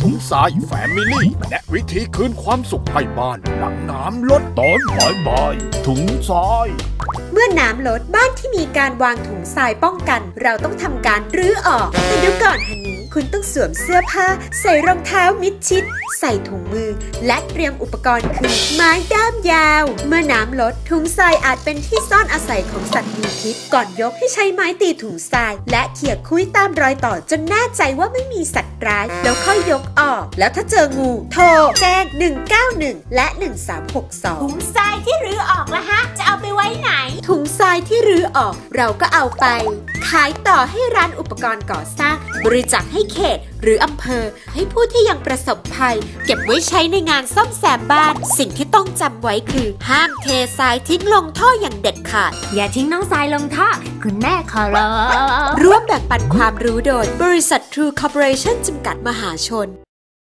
ถุงทรายแฟมิลี่และวิธีคืนความสุขให้บ้านหลังน้ำลดตอนบายบายถุงทราย เมื่อน้ำลดบ้านที่มีการวางถุงทรายป้องกัน เราต้องทำการรื้อออกแต่เดี๋ยวก่อนฮันนี้คุณต้องสวมเสื้อผ้า ใส่รองเท้ามิดชิด ใส่ถุงมือ และเตรียมอุปกรณ์คือ ไม้ด้ามยาว เมื่อน้ำลดถุงทรายอาจเป็นที่ซ่อนอาศัยของสัตว์มีพิษก่อนยกให้ใช้ไม้ตีถุงทราย และเขี่ยคุ้ยตามรอยต่อจนแน่ใจว่าไม่มีสัตว์ร้าย แล้วค่อยยกออก แล้วถ้าเจองู โทรแจ้ง 191 และ 1362ถุงทรายที่รื้อออกละายที่รื้อออกเราก็เอาไป ขายต่อให้ร้านอุปกรณ์ก่อสร้าง บริจาคให้เขต หรืออำเภอ ให้ผู้ที่ยังประสบภัย เก็บไว้ใช้ในงานซ่อมแซมบ้าน สิ่งที่ต้องจำไว้คือ ห้ามเททรายทิ้งลงท่ออย่างเด็ดขาด อย่าทิ้งน้องทรายลงท่อ คุณแม่ขอร้องร่วมแบ่งปันความรู้โดย บริษัท True Corporation จำกัดมหาชน